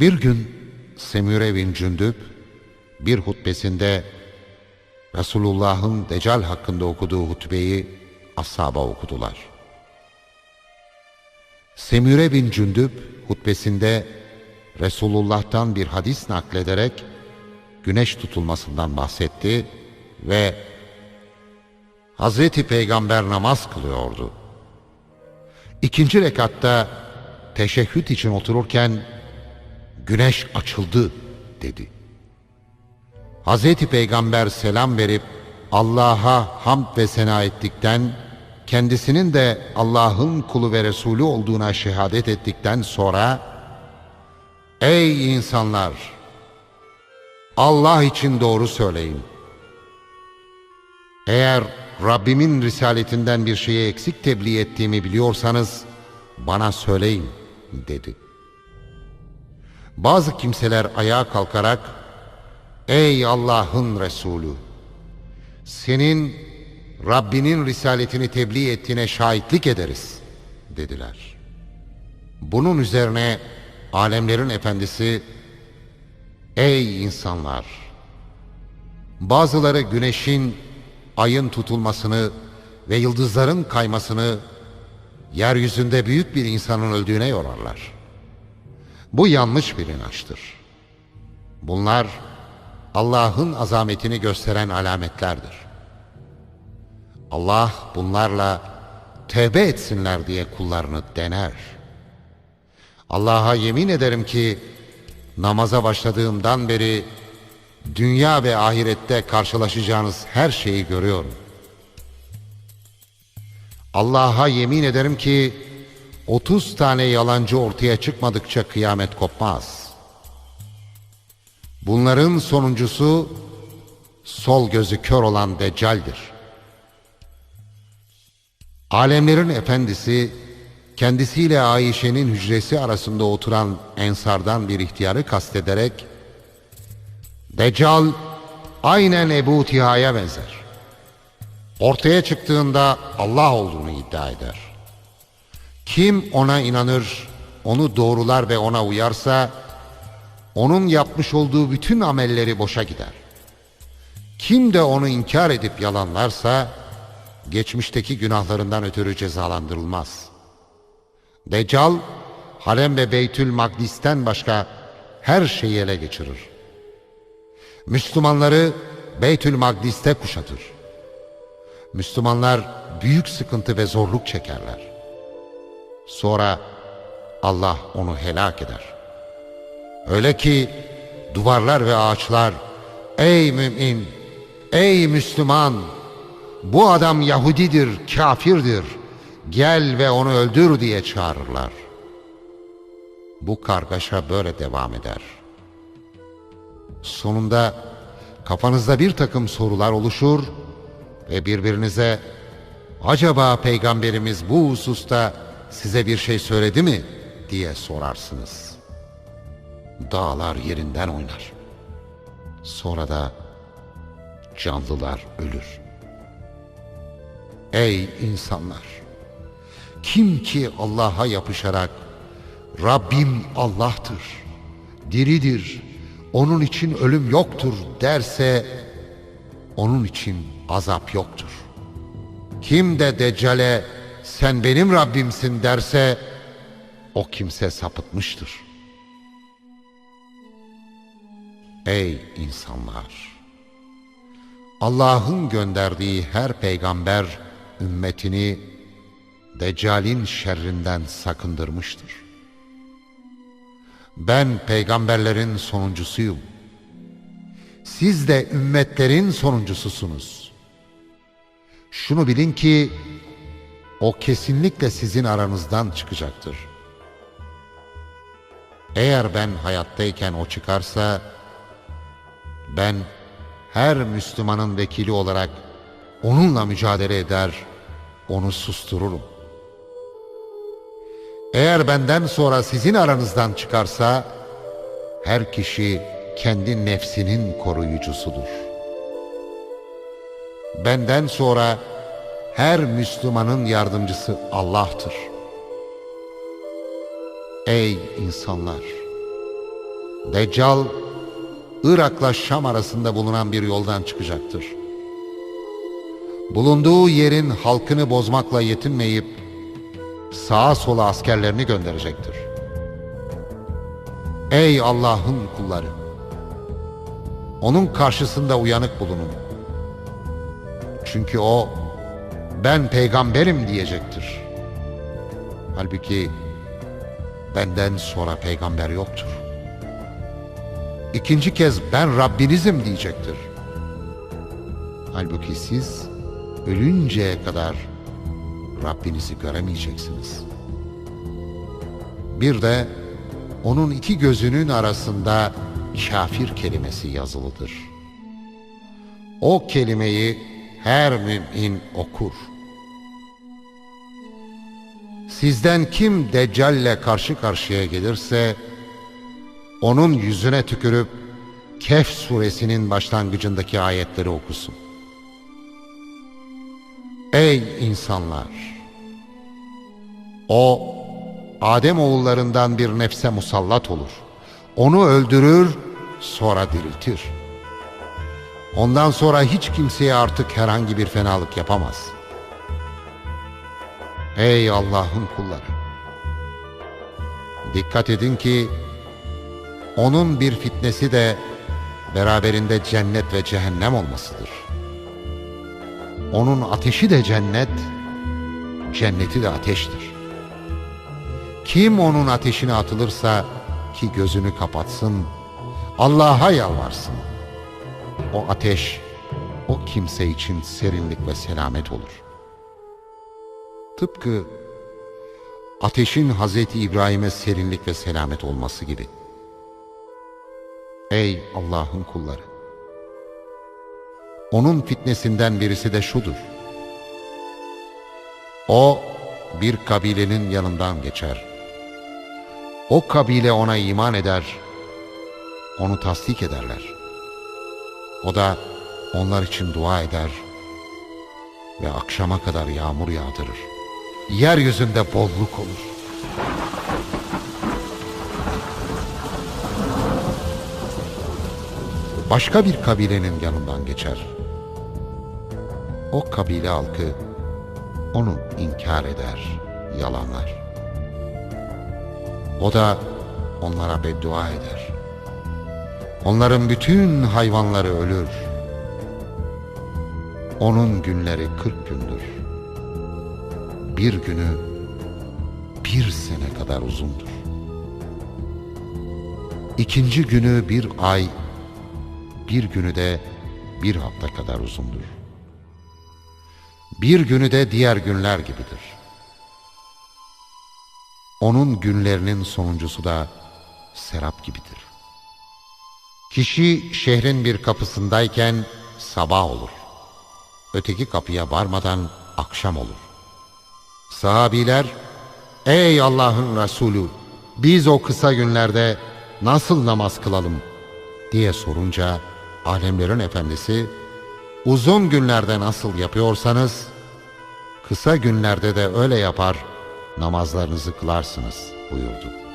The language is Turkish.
Bir gün Semüre bin Cündüb bir hutbesinde Resulullah'ın Deccal hakkında okuduğu hutbeyi ashaba okudular. Semüre bin Cündüb hutbesinde Resulullah'tan bir hadis naklederek güneş tutulmasından bahsetti ve Hazreti Peygamber namaz kılıyordu. İkinci rekatta teşehhüt için otururken güneş açıldı dedi. Hazreti Peygamber selam verip Allah'a hamd ve sena ettikten, kendisinin de Allah'ın kulu ve Resulü olduğuna şehadet ettikten sonra, Ey insanlar! Allah için doğru söyleyin. Eğer Rabbimin risaletinden bir şeyi eksik tebliğ ettiğimi biliyorsanız, bana söyleyin, dedi. Bazı kimseler ayağa kalkarak, Ey Allah'ın Resulü! Senin Rabbinin risaletini tebliğ ettiğine şahitlik ederiz, dediler. Bunun üzerine alemlerin efendisi, Ey insanlar! Bazıları güneşin, ayın tutulmasını ve yıldızların kaymasını yeryüzünde büyük bir insanın öldüğüne yorarlar. Bu yanlış bir inançtır. Bunlar Allah'ın azametini gösteren alametlerdir. Allah bunlarla tevbe etsinler diye kullarını dener. Allah'a yemin ederim ki namaza başladığımdan beri dünya ve ahirette karşılaşacağınız her şeyi görüyorum. Allah'a yemin ederim ki 30 tane yalancı ortaya çıkmadıkça kıyamet kopmaz. Bunların sonuncusu sol gözü kör olan Deccal'dir. Alemlerin efendisi kendisiyle Ayşe'nin hücresi arasında oturan ensardan bir ihtiyarı kastederek Deccal aynen Ebu Tiha'ya benzer. Ortaya çıktığında Allah olduğunu iddia eder. Kim ona inanır, onu doğrular ve ona uyarsa, onun yapmış olduğu bütün amelleri boşa gider. Kim de onu inkar edip yalanlarsa, geçmişteki günahlarından ötürü cezalandırılmaz. Deccal, Harem ve Beytül Makdis'ten başka her şeyi ele geçirir. Müslümanları Beytül Makdis'te kuşatır. Müslümanlar büyük sıkıntı ve zorluk çekerler. Sonra Allah onu helak eder. Öyle ki duvarlar ve ağaçlar ey mümin, ey Müslüman bu adam Yahudidir, kafirdir. Gel ve onu öldür diye çağırırlar. Bu kargaşa böyle devam eder. Sonunda kafanızda bir takım sorular oluşur ve birbirinize acaba peygamberimiz bu hususta size bir şey söyledi mi diye sorarsınız. Dağlar yerinden oynar. Sonra da canlılar ölür. Ey insanlar! Kim ki Allah'a yapışarak Rabbim Allah'tır, diridir, onun için ölüm yoktur derse onun için azap yoktur. Kim de Deccale sen benim Rabbimsin derse o kimse sapıtmıştır. Ey insanlar! Allah'ın gönderdiği her peygamber ümmetini Deccal'in şerrinden sakındırmıştır. Ben peygamberlerin sonuncusuyum. Siz de ümmetlerin sonuncususunuz. Şunu bilin ki o kesinlikle sizin aranızdan çıkacaktır. Eğer ben hayattayken o çıkarsa ben her Müslümanın vekili olarak onunla mücadele eder, onu sustururum. Eğer benden sonra sizin aranızdan çıkarsa her kişi kendi nefsinin koruyucusudur. Benden sonra her Müslümanın yardımcısı Allah'tır. Ey insanlar! Deccal, Irak'la Şam arasında bulunan bir yoldan çıkacaktır. Bulunduğu yerin halkını bozmakla yetinmeyip sağa sola askerlerini gönderecektir. Ey Allah'ın kulları! Onun karşısında uyanık bulunun. Çünkü o ben peygamberim diyecektir. Halbuki benden sonra peygamber yoktur. İkinci kez ben Rabbinizim diyecektir. Halbuki siz ölünceye kadar Rabbinizi göremeyeceksiniz. Bir de onun iki gözünün arasında kafir kelimesi yazılıdır. O kelimeyi her mümin okur. Sizden kim Deccal'le karşı karşıya gelirse onun yüzüne tükürüp Kehf suresinin başlangıcındaki ayetleri okusun. Ey insanlar! O Adem oğullarından bir nefse musallat olur. Onu öldürür, sonra diriltir. Ondan sonra hiç kimseye artık herhangi bir fenalık yapamaz. Ey Allah'ın kulları! Dikkat edin ki onun bir fitnesi de beraberinde cennet ve cehennem olmasıdır. Onun ateşi de cennet, cenneti de ateştir. Kim onun ateşine atılırsa ki gözünü kapatsın, Allah'a yalvarsın. O ateş, o kimse için serinlik ve selamet olur. Tıpkı ateşin Hazreti İbrahim'e serinlik ve selamet olması gibi. Ey Allah'ın kulları! Onun fitnesinden birisi de şudur. O bir kabilenin yanından geçer. O kabile ona iman eder, onu tasdik ederler. O da onlar için dua eder ve akşama kadar yağmur yağdırır. Yeryüzünde bolluk olur. Başka bir kabilenin yanından geçer. O kabile halkı onu inkar eder, yalanlar. O da onlara beddua eder. Onların bütün hayvanları ölür. Onun günleri kırk gündür. Bir günü bir sene kadar uzundur. İkinci günü bir ay, bir günü de bir hafta kadar uzundur. Bir günü de diğer günler gibidir. Onun günlerinin sonuncusu da serap gibidir. Kişi şehrin bir kapısındayken sabah olur. Öteki kapıya varmadan akşam olur. Sahabiler, ey Allah'ın Resulü, biz o kısa günlerde nasıl namaz kılalım diye sorunca alemlerin efendisi, uzun günlerde nasıl yapıyorsanız, kısa günlerde de öyle yapar, namazlarınızı kılarsınız buyurdu.